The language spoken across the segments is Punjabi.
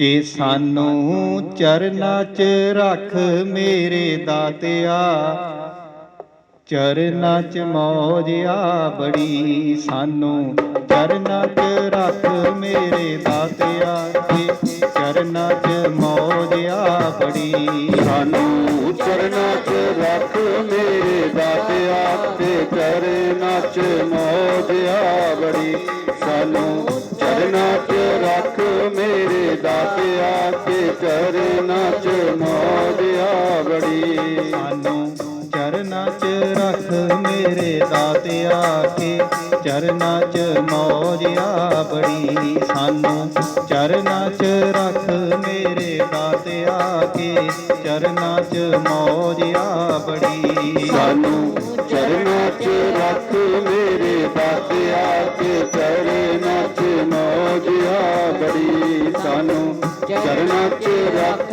ਕਿ ਸਾਨੂੰ ਚਰਨਾਂ 'ਚ ਰੱਖ ਮੇਰੇ ਦਾਤਿਆ। ਚਰਨਾਂ 'ਚ ਮੌਜ ਬੜੀ, ਸਾਨੂੰ ਚਰਨਾਂ 'ਚ ਰੱਖ ਮੇਰੇ ਦਾਤਿਆ। ਤੇ ਚਰਨਾਂ 'ਚ ਮੌਜਿਆ ਬੜੀ, ਸਾਨੂੰ ਚਰਨਾਂ 'ਚ ਰੱਖ ਮੇਰੇ ਦਾਤਿਆ। ਤੇ ਚਰਨਾਂ 'ਚ ਮੌਜਿਆ ਬੜੀ, ਸਾਨੂੰ ਚਰਨਾਂ 'ਚ ਰੱਖ ਮੇਰੇ ਦਾਤਿਆ ਤੇ ਚਰਨਾਂ 'ਚ ਮੌਜ ਆ ਬੜੀ ਸਾਨੂੰ ਚਰਨਾਂ 'ਚ ਰੱਖ ਮੇਰੇ ਦਾਤਿਆ ਕੇ ਚਰਨਾਂ 'ਚ ਮੌਜ ਆ ਬੜੀ ਸਾਨੂੰ ਚਰਨਾਂ 'ਚ ਰੱਖ ਮੇਰੇ ਦਾਤਿਆ ਕੇ ਚਰਨਾਂ 'ਚ ਮੌਜ ਆ ਬੜੀ ਸਾਨੂੰ ਚਰਨਾਂ 'ਚ ਰੱਖ ਮੇਰੇ ਦਾਤਿਆ ਤੇ ਚਰਨਾਂ 'ਚ ਮੌਜ ਆ ਬੜੀ ਸਾਨੂੰ। ਚਰਨਾਂ 'ਚ ਰੱਖ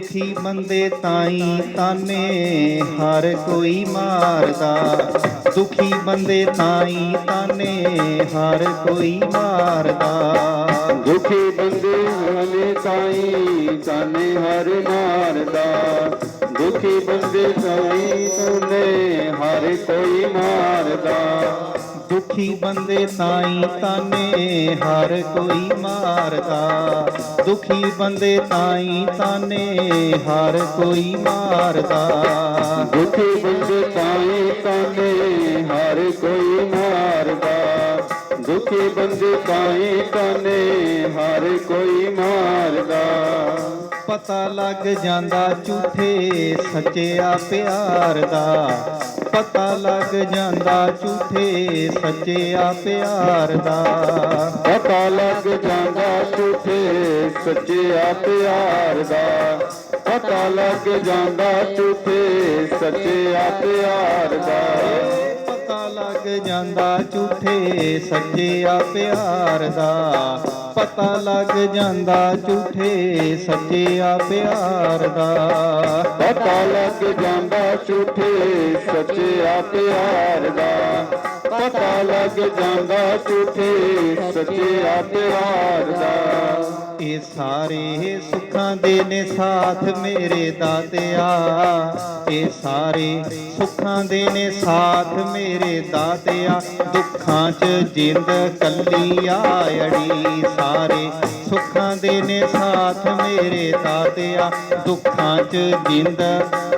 ਦੁਖੀ ਬੰਦੇ ਤਾਈ ਤਾਨੇ, ਹਰ ਕੋਈ ਮਾਰਦਾ। ਦੁਖੀ ਬੰਦੇ ਤਾਈ ਤਾਨੇ, ਹਰ ਕੋਈ ਮਾਰਦਾ। ਦੁਖੀ ਬੰਦੇ ਹਨੇ ਤਾਈ ਤਾਨੇ, ਹਰ ਮਾਰਦਾ। ਦੁਖੀ ਬੰਦੇ ਤਾਈ ਤਾਨੇ, ਹਰ ਕੋਈ ਮਾਰਦਾ। ਦੁਖੀ ਬੰਦੇ ਤਾਈ ਤਾਨੇ, ਹਰ ਕੋਈ ਮਾਰਦਾ। ਦੁਖੀ ਬੰਦੇ ਤਾਈ ਤਾਨੇ, ਹਰ ਕੋਈ ਮਾਰਦਾ। ਦੁਖੀ ਬੰਦੇ ਤਾਈ ਤਾਨੇ, ਹਰ ਕੋਈ ਮਾਰਦਾ। ਦੁਖੀ ਬੰਦੇ ਤਾਈ ਤਾਨੇ, ਹਰ ਕੋਈ ਮਾਰਦਾ। ਪਤਾ ਲੱਗ ਜਾਂਦਾ ਝੂਠੇ ਸੱਚਿਆ ਪਿਆਰ ਦਾ। ਪਤਾ ਲੱਗ ਜਾਂਦਾ ਝੂਠੇ ਸੱਚਿਆ ਪਿਆਰ ਦਾ। ਪਤਾ ਲੱਗ ਜਾਂਦਾ ਝੂਠੇ ਸੱਚਿਆ ਪਿਆਰ ਦਾ। ਪਤਾ ਲੱਗ ਜਾਂਦਾ ਝੂਠੇ ਸੱਚਿਆ ਪਿਆਰ ਦਾ। ਲੱਗ ਜਾਂਦਾ ਝੂਠੇ ਸੱਚਿਆ ਪਿਆਰ ਦਾ। ਪਤਾ ਲੱਗ ਜਾਂਦਾ ਝੂਠੇ ਸੱਚਿਆ ਪਿਆਰ ਦਾ। ਪਤਾ ਲੱਗ ਜਾਂਦਾ ਝੂਠੇ ਸੱਚਿਆ ਪਿਆਰ ਦਾ। ਪਤਾ ਲੱਗ ਜਾਂਦਾ ਝੂਠੇ ਸੱਚਿਆ ਪਿਆਰ ਦਾ। ਇਹ ਸਾਰੇ ਸੁੱਖਾਂ ਦੇ ਨੇ ਸਾਥ ਮੇਰੇ ਦਾਤਿਆ। ਇਹ ਸਾਰੇ ਸੁੱਖਾਂ ਦੇ ਨੇ ਸਾਥ ਮੇਰੇ ਦਾਤਿਆ। ਦੁੱਖਾਂ 'ਚ ਜਿੰਦ ਕੱਲੀ ਆੜੀ ਸਾਰੇ ਸੁੱਖਾਂ ਦੇ ਨੇ ਸਾਥ ਮੇਰੇ ਦਾਤਿਆ। ਦੁੱਖਾਂ 'ਚ ਜਿੰਦ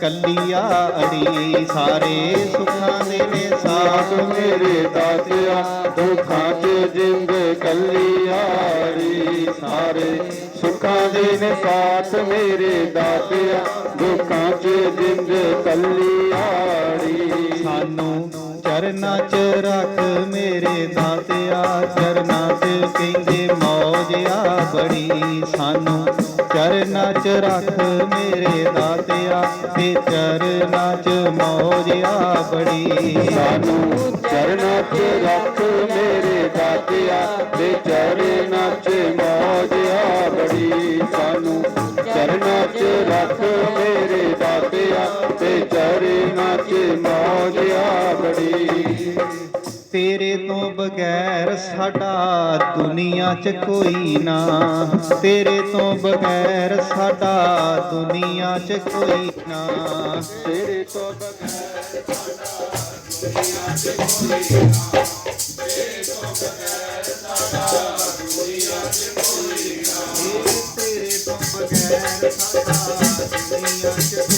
ਕੱਲੀ ਆੜੀ ਸਾਰੇ ਸੁੱਖਾਂ ਦੇ ਨੇ ਸਾਥ ਮੇਰੇ ਦਾਤਿਆ। ਦੁੱਖਾਂ 'ਚ ਜਿੰਦ ਕੱਲਿਆੜੀ ਸਾਰੇ ਸੁੱਖਾਂ ਦੇ ਨੇ ਸਾਥ ਮੇਰੇ ਦਾਤਿਆ ਦੁੱਖਾਂ 'ਚ ਜਿੰਦ ਕੱਲਿਆੜੀ ਸਾਨੂੰ ਚਰਨਾਂ 'ਚ ਰੱਖ ਮੇਰੇ ਦਾਤਿਆ ਚਰਨਾਂ 'ਚ ਕਹਿੰਦੇ ਮੌਜ ਆ ਬੜੀ। ਸਾਨੂੰ ਚਰਨਾਂ 'ਚ ਰੱਖ ਮੇਰੇ ਦਾਤਿਆ ਤੇ ਚਰਨਾਂ 'ਚ ਮੌਜ ਆ ਬੜੀ। ਸਾਨੂੰ ਚਰਨਾਂ 'ਚ ਰੱਖ ਮੌਜ ਤੇਰੇ ਤੋਂ ਬਗੈਰ ਸਾਡਾ ਦੁਨੀਆ 'ਚ ਕੋਈ ਨਾ। ਤੇਰੇ ਤੋਂ ਬਗੈਰ ਸਾਡਾ ਦੁਨੀਆ 'ਚ ਕੋਈ ਨਾ। ਤੇਰੇ ਤੋਂ ਬਗੈਰ ਤੇਰੇ ਤੋਂ ਬਗੈਰ ਸਾਡਾ ਦੁਨੀਆ 'ਚ ਕੋਈ ਨਾ।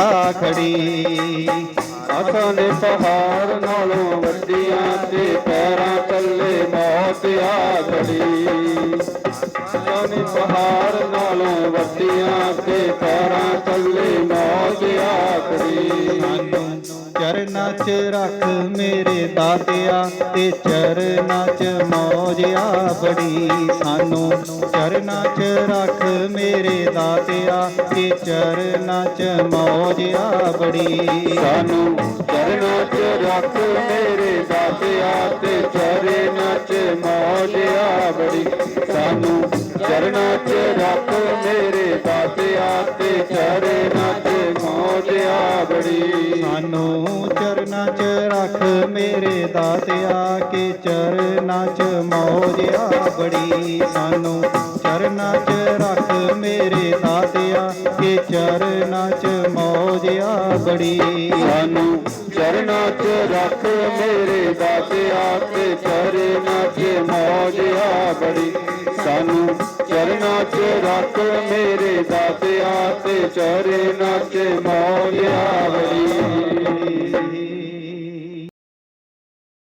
ਆਖੜੀ, ਅੱਖਾਂ ਨੇ ਪਹਾੜ ਨਾਲੋਂ ਵੱਡੀਆਂ ਤੇ ਪੈਰਾਂ ਥੱਲੇ ਮੌਤ ਆਖੜੀ। ਅੱਖਾਂ ਨੇ ਪਹਾੜ ਨਾਲੋਂ ਵੱਡੀਆਂ ਤੇ ਪੈਰਾਂ ਥੱਲੇ ਮੌਤ ਆਖੜੀ। ਚਰਨਾਂ 'ਚ ਰੱਖ ਮੇਰੇ ਦਾਤਿਆ ਤੇ ਚਰਨਾਂ 'ਚ ਮੌਜ ਬੜੀ ਸਾਨੂੰ। ਚਰਨਾਂ 'ਚ ਰੱਖ ਮੇਰੇ ਦਾਤਿਆ ਤੇ ਚਰਨਾਂ 'ਚ ਮੌਜਿਆ ਬੜੀ ਸਾਨੂੰ। ਚਰਨਾਂ 'ਚ ਰੱਖ ਮੇਰੇ ਦਾਤਿਆ ਤੇ ਚਰਨਾਂ 'ਚ ਮੌਜ ਬੜੀ ਸਾਨੂੰ। ਚਰਨਾਂ 'ਚ ਰੱਖ ਮੇਰੇ ਦਾਤਿਆ ਤੇ ਚਰਨਾਂ 'ਚ ਮੌਜ ਆ ਬੜੀ। ਸਾਨੂੰ ਚਰਨਾਂ 'ਚ ਰੱਖ ਮੇਰੇ ਦਾਤਿਆ ਕੇ ਚਰਨਾਂ 'ਚ ਮੌਜ ਆ ਬੜੀ। ਸਾਨੂੰ ਚਰਨਾਂ 'ਚ ਰੱਖ ਮੇਰੇ ਦਾਤਿਆ ਕੇ ਚਰਨਾਂ 'ਚ ਮੌਜ ਆ ਬੜੀ। ਸਾਨੂੰ ਚਰਨਾਂ 'ਚ ਰੱਖ ਮੇਰੇ ਦਾਤਿਆ ਤੇ ਚਰਨਾਂ 'ਚ ਮੌਜ ਆ ਬੜੀ। ਚਰਨਾਂ 'ਚ ਰੱਖ ਮੇਰੇ ਦਾਤਿਆ ਤੇ ਚਰਨਾਂ 'ਚ ਮੌਜ ਆ